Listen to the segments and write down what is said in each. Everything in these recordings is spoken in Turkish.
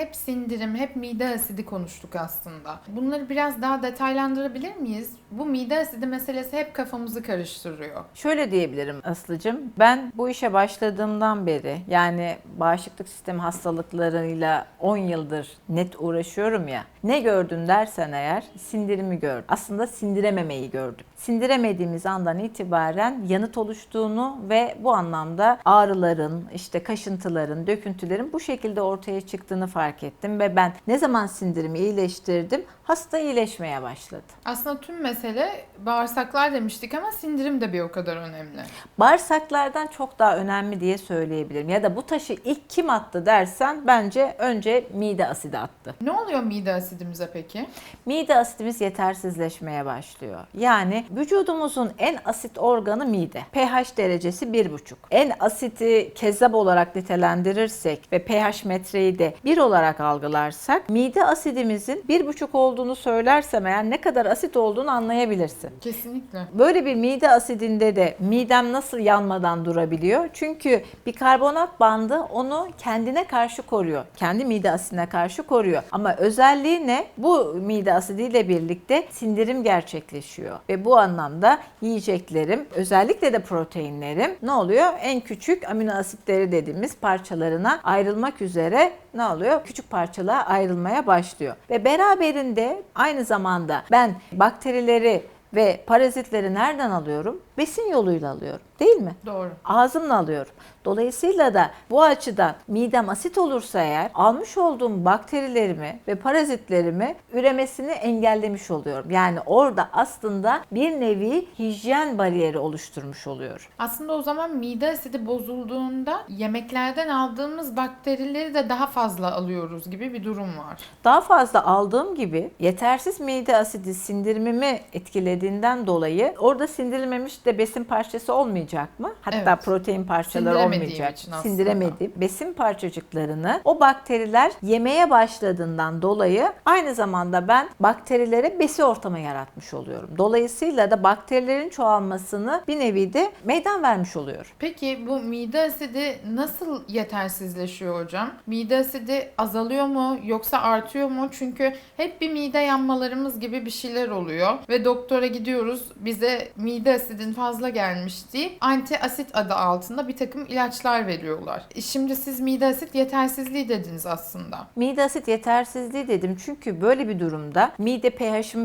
Hep sindirim, hep mide asidi konuştuk aslında. Bunları biraz daha detaylandırabilir miyiz? Bu mide asidi meselesi hep kafamızı karıştırıyor. Şöyle diyebilirim Aslı'cım. Ben bu işe başladığımdan beri yani bağışıklık sistemi hastalıklarıyla 10 yıldır net uğraşıyorum ya. Ne gördün dersen eğer sindirimi gördüm. Aslında sindirememeyi gördüm. Sindiremediğimiz andan itibaren yanıt oluştuğunu ve bu anlamda ağrıların, işte kaşıntıların, döküntülerin bu şekilde ortaya çıktığını fark ettim ve ben ne zaman sindirimi iyileştirdim hasta iyileşmeye başladı. Aslında tüm mesele bağırsaklar demiştik ama sindirim de bir o kadar önemli. Bağırsaklardan çok daha önemli diye söyleyebilirim. Ya da bu taşı ilk kim attı dersen bence önce mide asidi attı. Ne oluyor mide asidimize peki? Mide asidimiz yetersizleşmeye başlıyor. Yani vücudumuzun en asit organı mide. pH derecesi 1,5. En asiti kezzap olarak nitelendirirsek ve pH metreyi de 1 olarak algılarsak mide asidimizin 1,5 olduğunu söylersem eğer ne kadar asit olduğunu anlayabilirsin. Kesinlikle. Böyle bir mide asidinde de midem nasıl yanmadan durabiliyor? Çünkü bir karbonat bandı onu kendine karşı koruyor. Kendi mide asidine karşı koruyor. Ama özelliği ne? Bu mide asidiyle birlikte sindirim gerçekleşiyor. Ve bu anlamda yiyeceklerim, özellikle de proteinlerim ne oluyor? En küçük amino asitleri dediğimiz parçalarına ayrılmak üzere ne oluyor? Küçük parçalığa ayrılmaya başlıyor. Ve beraberinde aynı zamanda ben bakterileri ve parazitleri nereden alıyorum? Besin yoluyla alıyorum. Değil mi? Doğru. Ağzımla alıyorum. Dolayısıyla da bu açıdan midem asit olursa eğer almış olduğum bakterilerimi ve parazitlerimi üremesini engellemiş oluyorum. Yani orada aslında bir nevi hijyen bariyeri oluşturmuş oluyorum. Aslında o zaman mide asidi bozulduğunda yemeklerden aldığımız bakterileri de daha fazla alıyoruz gibi bir durum var. Daha fazla aldığım gibi yetersiz mide asidi sindirimimi etkilediğinden dolayı orada sindirilmemiş de besin parçası olmayacak mı? Hatta Evet. protein parçaları olmayacak. Sindiremediğim besin parçacıklarını o bakteriler yemeye başladığından dolayı aynı zamanda ben bakterilere besi ortamı yaratmış oluyorum. Dolayısıyla da bakterilerin çoğalmasını bir nevi de meydan vermiş oluyor. Peki bu mide asidi nasıl yetersizleşiyor hocam? Mide asidi azalıyor mu yoksa artıyor mu? Çünkü hep bir mide yanmalarımız gibi bir şeyler oluyor ve doktora gidiyoruz bize mide asidin fazla gelmiş deyip anti asit adı altında bir takım ilaçlar veriyorlar. E Şimdi siz mide asit yetersizliği dediniz aslında. Mide asit yetersizliği dedim çünkü böyle bir durumda mide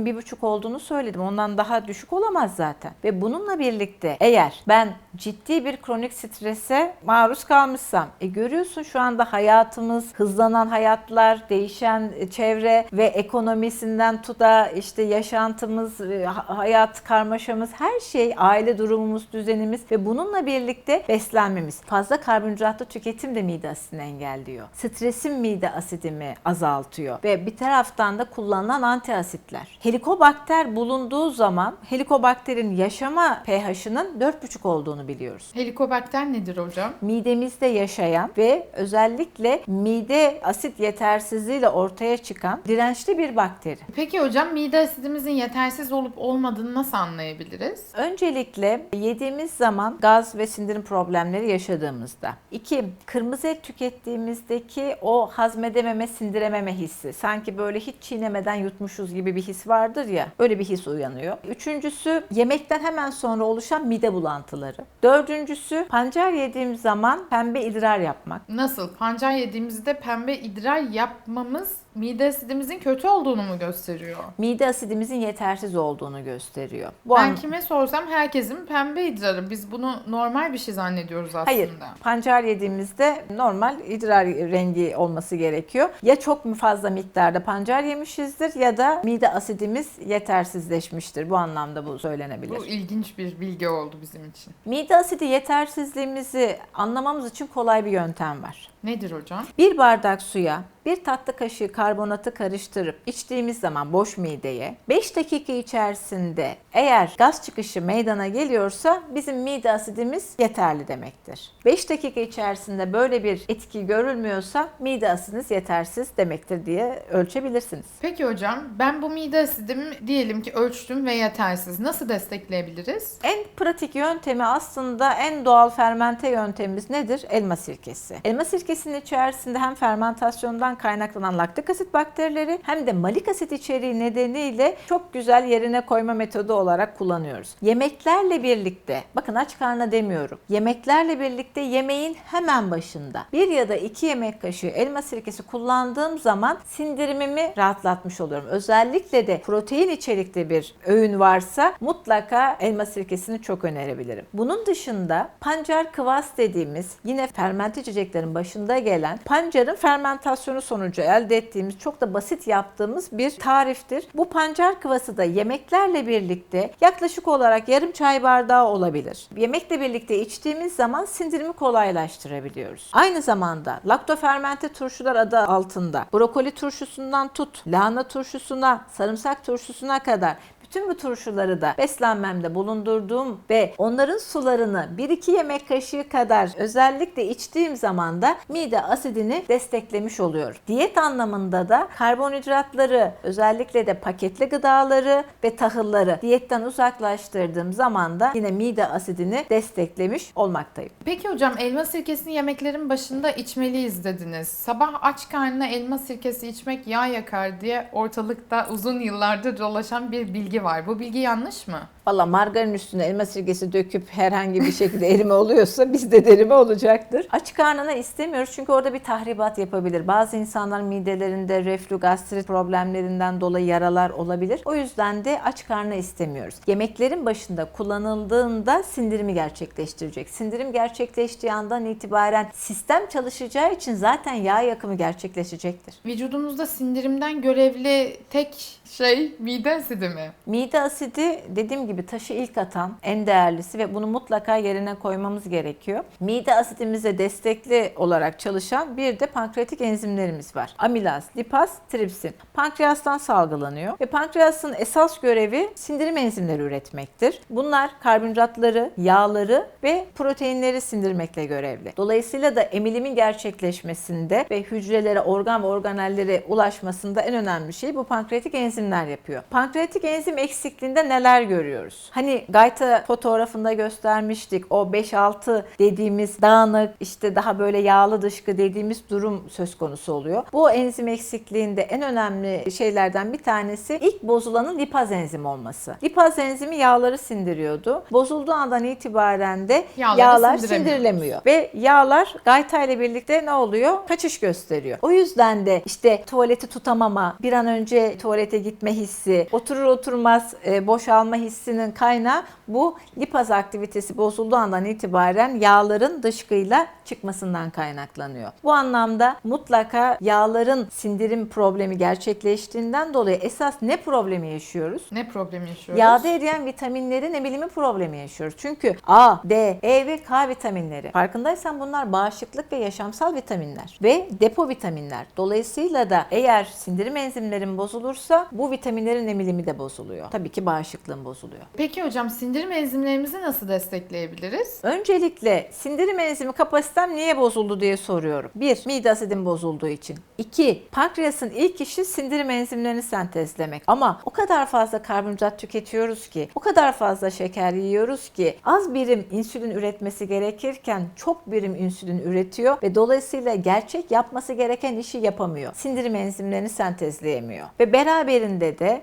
bir buçuk olduğunu söyledim. Ondan daha düşük olamaz zaten. Ve bununla birlikte eğer ben ciddi bir kronik strese maruz kalmışsam, e görüyorsun şu anda hayatımız, hızlanan hayatlar, değişen çevre ve ekonomisinden tuta işte yaşantımız, e, ha- hayat karmaşamız, her şey, aile durumumuz, düzenimiz ve bununla birlikte beslenmemiz. Fazla karbonhidratlı tüketim de mide asidini engelliyor. Stresin mide asidimi azaltıyor ve bir taraftan da kullanılan antiasitler. Helikobakter bulunduğu zaman helikobakterin yaşama pH'ının 4,5 olduğunu biliyoruz. Helikobakter nedir hocam? Midemizde yaşayan ve özellikle mide asit yetersizliğiyle ortaya çıkan dirençli bir bakteri. Peki hocam mide asidimizin yetersiz olup olmadığını nasıl anlayabiliriz? Öncelikle yediğimiz zaman gaz ve sindirim problemleri yaşadığımızda. İki, kırmızı et tükettiğimizdeki o hazmedememe, sindirememe hissi. Sanki böyle hiç çiğnemeden yutmuşuz gibi bir his vardır ya. Öyle bir his uyanıyor. Üçüncüsü yemekten hemen sonra oluşan mide bulantıları. Dördüncüsü pancar yediğim zaman pembe idrar yapmak. Nasıl? Pancar yediğimizde pembe idrar yapmamız mide asidimizin kötü olduğunu mu gösteriyor? Mide asidimizin yetersiz olduğunu gösteriyor. Bu ben an- kime sorsam herkesin pembe idrarı. Biz bunu normal bir şey zannediyoruz aslında. Hayır. Pancar yediğimizde normal idrar rengi olması gerekiyor. Ya çok mu fazla miktarda pancar yemişizdir ya da mide asidimiz yetersizleşmiştir. Bu anlamda bu söylenebilir. Bu ilginç bir bilgi oldu bizim için. Mide asidi yetersizliğimizi anlamamız için kolay bir yöntem var. Nedir hocam? Bir bardak suya bir tatlı kaşığı karbonatı karıştırıp içtiğimiz zaman boş mideye 5 dakika içerisinde eğer gaz çıkışı meydana geliyorsa bizim mide asidimiz yeterli demektir. 5 dakika içerisinde böyle bir etki görülmüyorsa mide asidiniz yetersiz demektir diye ölçebilirsiniz. Peki hocam ben bu mide asidimi diyelim ki ölçtüm ve yetersiz. Nasıl destekleyebiliriz? En pratik yöntemi aslında en doğal fermente yöntemimiz nedir? Elma sirkesi. Elma sirkesi sirkesinin içerisinde hem fermentasyondan kaynaklanan laktik asit bakterileri hem de malik asit içeriği nedeniyle çok güzel yerine koyma metodu olarak kullanıyoruz. Yemeklerle birlikte, bakın aç karnına demiyorum. Yemeklerle birlikte yemeğin hemen başında bir ya da iki yemek kaşığı elma sirkesi kullandığım zaman sindirimimi rahatlatmış oluyorum. Özellikle de protein içerikli bir öğün varsa mutlaka elma sirkesini çok önerebilirim. Bunun dışında pancar kıvas dediğimiz yine fermente içeceklerin başında gelen pancarın fermentasyonu sonucu elde ettiğimiz çok da basit yaptığımız bir tariftir. Bu pancar kıvası da yemeklerle birlikte yaklaşık olarak yarım çay bardağı olabilir. Yemekle birlikte içtiğimiz zaman sindirimi kolaylaştırabiliyoruz. Aynı zamanda laktofermente turşular adı altında brokoli turşusundan tut, lahana turşusuna, sarımsak turşusuna kadar bütün bu turşuları da beslenmemde bulundurduğum ve onların sularını 1-2 yemek kaşığı kadar özellikle içtiğim zaman da mide asidini desteklemiş oluyor. Diyet anlamında da karbonhidratları özellikle de paketli gıdaları ve tahılları diyetten uzaklaştırdığım zaman da yine mide asidini desteklemiş olmaktayım. Peki hocam elma sirkesini yemeklerin başında içmeliyiz dediniz. Sabah aç karnına elma sirkesi içmek yağ yakar diye ortalıkta uzun yıllardır dolaşan bir bilgi var. Bu bilgi yanlış mı? Valla margarin üstüne elma sirkesi döküp herhangi bir şekilde erime oluyorsa bizde de erime olacaktır. Aç karnına istemiyoruz çünkü orada bir tahribat yapabilir. Bazı insanlar midelerinde reflü gastrit problemlerinden dolayı yaralar olabilir. O yüzden de aç karnına istemiyoruz. Yemeklerin başında kullanıldığında sindirimi gerçekleştirecek. Sindirim gerçekleştiği andan itibaren sistem çalışacağı için zaten yağ yakımı gerçekleşecektir. Vücudumuzda sindirimden görevli tek şey mide asidi mi? Mide asidi dediğim gibi taşı ilk atan en değerlisi ve bunu mutlaka yerine koymamız gerekiyor. Mide asidimize destekli olarak çalışan bir de pankreatik enzimlerimiz var. Amilaz, lipaz, tripsin. Pankreastan salgılanıyor ve pankreasın esas görevi sindirim enzimleri üretmektir. Bunlar karbonhidratları, yağları ve proteinleri sindirmekle görevli. Dolayısıyla da emilimin gerçekleşmesinde ve hücrelere, organ ve organellere ulaşmasında en önemli şey bu pankreatik enzimler yapıyor. Pankreatik enzim eksikliğinde neler görüyoruz? Hani Gayta fotoğrafında göstermiştik. O 5-6 dediğimiz dağınık, işte daha böyle yağlı dışkı dediğimiz durum söz konusu oluyor. Bu enzim eksikliğinde en önemli şeylerden bir tanesi ilk bozulanın lipaz enzimi olması. Lipaz enzimi yağları sindiriyordu. Bozulduğu andan itibaren de Yağları yağlar sindirilemiyor. Ve yağlar gayta ile birlikte ne oluyor? Kaçış gösteriyor. O yüzden de işte tuvaleti tutamama, bir an önce tuvalete gitme hissi, oturur oturmaz e, boşalma hissinin kaynağı bu lipaz aktivitesi bozulduğu andan itibaren yağların dışkıyla çıkmasından kaynaklanıyor. Bu anlamda mutlaka yağların sindirim problemi gerçekleştiğinden dolayı esas ne problemi yaşıyoruz? Ne problemi yaşıyoruz? Yağda eriyen vitaminlerin emilimi problemi yaşıyoruz. Çünkü A, D, E ve K vitaminleri. Farkındaysan bunlar bağışıklık ve yaşamsal vitaminler ve depo vitaminler. Dolayısıyla da eğer sindirim enzimlerin bozulursa bu vitaminlerin emilimi de bozuluyor. Tabii ki bağışıklığın bozuluyor. Peki hocam sindirim enzimlerimizi nasıl destekleyebiliriz? Öncelikle sindirim enzimi kapasitem niye bozuldu diye soruyorum. 1. Mide asidim bozulduğu için. 2. Pankreasın ilk işi sindirim enzimlerini sentezlemek. Ama o kadar fazla karbonhidrat tüketiyoruz ki, o kadar fazla şeker yiyoruz ki az birim insülin üretmesi gerekirken çok birim insülin üretiyor ve dolayısıyla gerçek yapması gereken işi yapamıyor. Sindirim enzimlerini sentezleyemiyor. Ve beraberinde de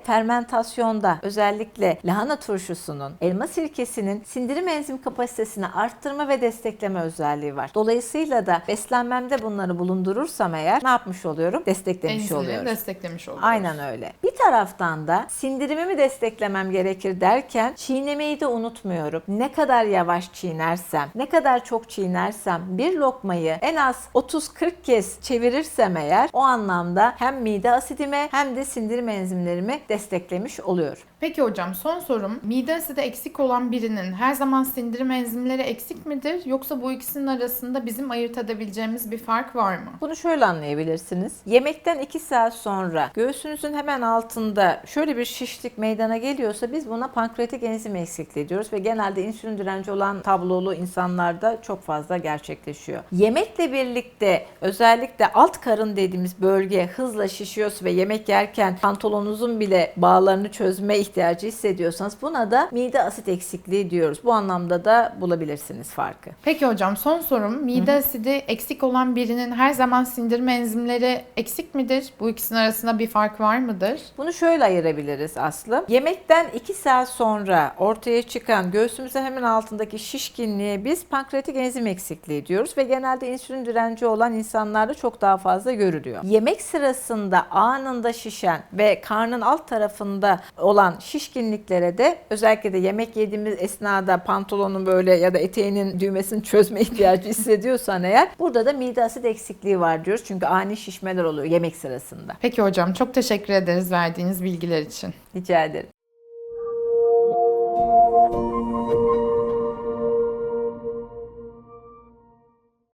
fermentasyonda özellikle lahana turşusunun, elma sirkesinin sindirim enzim kapasitesini arttırma ve destekleme özelliği var. Dolayısıyla da beslenmemde bunları bulundurursam eğer ne yapmış oluyorum? Desteklemiş Enzimleri oluyorum. desteklemiş oluyoruz. Aynen öyle. Bir taraftan da sindirimimi desteklemem gerekir derken çiğnemeyi de unutmuyorum. Ne kadar yavaş çiğnersem, ne kadar çok çiğnersem bir lokmayı en az 30-40 kez çevirirsem eğer o anlamda hem mide asidime hem de sindirim enzimlerimi desteklemiş oluyor. Peki hocam son sorum. Mide asidi eksik olan birinin her zaman sindirim enzimleri eksik midir? Yoksa bu ikisinin arasında bizim ayırt edebileceğimiz bir fark var mı? Bunu şöyle anlayabilirsiniz. Yemekten 2 saat sonra göğsünüzün hemen altında şöyle bir şişlik meydana geliyorsa biz buna pankreatik enzim eksikliği diyoruz ve genelde insülin direnci olan tablolu insanlarda çok fazla gerçekleşiyor. Yemekle birlikte özellikle alt karın dediğimiz bölge hızla şişiyorsa ve yemek yerken pantolonunuzun bile bağlarını çözmeye çözme ihtiyacı hissediyorsanız buna da mide asit eksikliği diyoruz. Bu anlamda da bulabilirsiniz farkı. Peki hocam son sorum mide asidi eksik olan birinin her zaman sindirme enzimleri eksik midir? Bu ikisinin arasında bir fark var mıdır? Bunu şöyle ayırabiliriz Aslı. Yemekten 2 saat sonra ortaya çıkan göğsümüzün hemen altındaki şişkinliğe biz pankreatik enzim eksikliği diyoruz ve genelde insülin direnci olan insanlarda çok daha fazla görülüyor. Yemek sırasında anında şişen ve karnın alt tarafında olan şişkinliklere de özellikle de yemek yediğimiz esnada pantolonun böyle ya da eteğinin düğmesini çözme ihtiyacı hissediyorsan eğer burada da mide asit eksikliği var diyoruz. Çünkü ani şişmeler oluyor yemek sırasında. Peki hocam çok teşekkür ederiz verdiğiniz bilgiler için. Rica ederim.